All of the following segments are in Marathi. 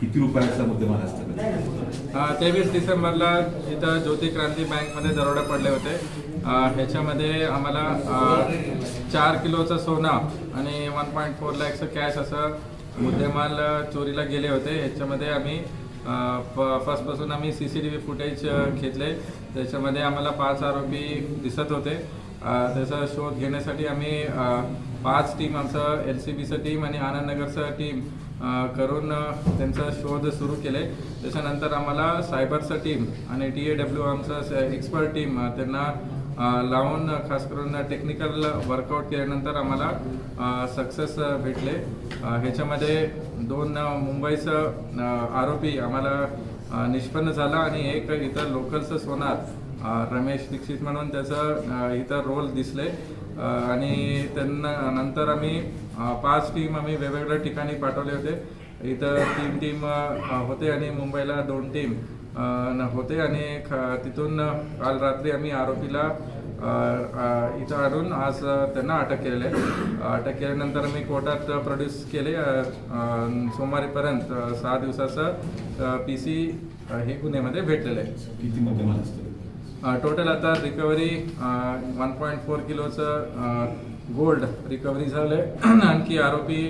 किती रुपयाचा मुद्देमाल असतं तेवीस डिसेंबरला इथं ज्योती क्रांती बँकमध्ये दरोडे पडले होते. ह्याच्यामध्ये आम्हाला चार किलोचं सोनं आणि वन पॉईंट फोर लॅक्सचं कॅश असं मुद्देमाल चोरीला गेले होते. ह्याच्यामध्ये आम्ही प- फर्स्टपासून आम्ही C C T V footage घेतले. त्याच्यामध्ये आम्हाला पाच आरोपी दिसत होते. त्याचा शोध घेण्यासाठी आम्ही पाच टीम आमचं एल सी बीचं टीम आणि आनंदनगरचं टीम करून त्यांचा शोध सुरू केले. त्याच्यानंतर आम्हाला सायबरचं टीम आणि टी ए डब्ल्यू आमचं एक्सपर्ट टीम त्यांना लावून खास करून टेक्निकल वर्कआउट केल्यानंतर आम्हाला सक्सेस भेटले. ह्याच्यामध्ये दोन मुंबईचं आरोपी आम्हाला निष्पन्न झाला आणि एक इतर लोकलचं सोनार रमेश दीक्षित म्हणून त्याचं इतर इथं रोल दिसले. आणि त्यांना नंतर आम्ही पाच टीम आम्ही वेगवेगळ्या ठिकाणी पाठवले होते. इथं तीन टीम होते आणि मुंबईला दोन टीम न- होते. आणि ख- तिथून काल रात्री आम्ही आरोपीला इथं आणून आज त्यांना अटक केलेली आहे. अटक केल्यानंतर मी कोर्टात प्रोड्यूस केले. सोमवारीपर्यंत सहा दिवसाचं पी सी हे गुन्ह्यामध्ये भेटलेलं आहे. किती असतं? टोटल आता रिकव्हरी वन पॉईंट फोर किलोचं गोल्ड रिकव्हरी झालं आणखी आरोपी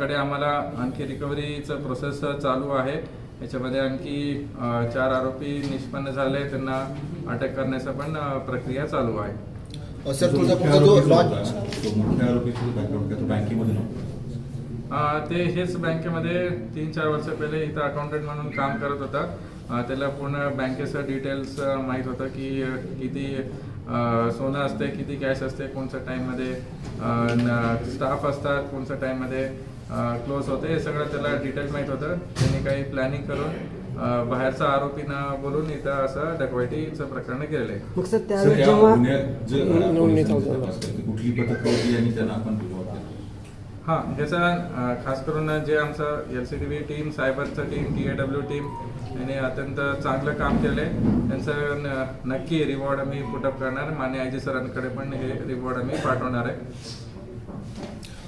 कडे आम्हाला आणखी रिकव्हरीचं प्रोसेस चालू आहे. याच्यामध्ये आणखी चार आरोपी निष्पन्न झाले. त्यांना अटक करण्याचा पण प्रक्रिया चालू आहे. सर तुझा तो हेच बँकेमध्ये तीन चार वर्ष पहिले इथं अकाउंटंट म्हणून काम करत होता. त्याला पूर्ण बँकेचं डिटेल्स माहीत होतं की किती सोनं असते किती कॅश असते कोणत्या टाईममध्ये स्टाफ असतात कोणत्या टाईममध्ये क्लोज होते हे सगळं त्याला डिटेल माहीत होतं. त्यांनी काही प्लॅनिंग करून बाहेरचा आरोपींना बोलून इथं असं डकवायटीचं प्रकरण केलेलं आहे. कुठली पथकं होती आणि त्यांना आपण हां ह्याचा खास करून जे आमचं L C T V team सायबरचं team T A W team यांनी अत्यंत चांगलं काम केलं आहे त्यांचं न- नक्की रिवॉर्ड आम्ही पुटअप करणार. मान्य आय जी सरांकडे पण हे रिवॉर्ड आम्ही पाठवणार आहे.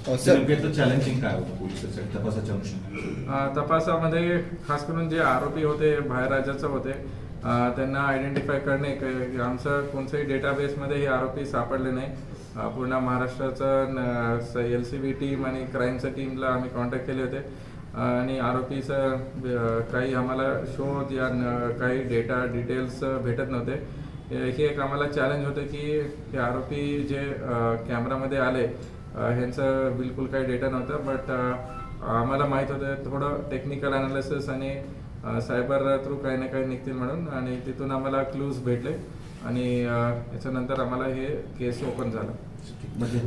अ, सर नेमक्यातलं चॅलेंजिंग काय होतं पोलिसासाठी तपासाच्या अनुषंगाने. अ, तपासामध्ये खास करून जे आरोपी होते बाहेर राज्याचे होते त्यांना आयडेंटिफाय करणे क- आमचं कोणत्याही डेटाबेसमध्ये हे आरोपी सापडले नाही. पूर्ण महाराष्ट्राचं एल सी बी टीम आणि क्राईमच्या टीमला आम्ही कॉन्टॅक्ट केले होते. आणि आरोपीचं काही आम्हाला शोध या काही डेटा डिटेल्स भेटत नव्हते. हे एक आम्हाला चॅलेंज होतं की हे आरोपी जे कॅमेरामध्ये आले ह्यांचं बिलकुल काही डेटा नव्हतं बट आम्हाला माहीत होतं थोडं टेक्निकल अनालिसिस आणि सायबर थ्रू काही ना काही निघतील म्हणून आणि तिथून आम्हाला क्लूज भेटले आणि याच्यानंतर आम्हाला हे केस ओपन झालं. म्हणजे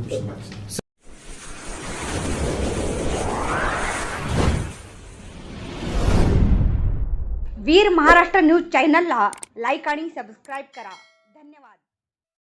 वीर महाराष्ट्र न्यूज चॅनलला लाईक आणि सबस्क्राईब करा.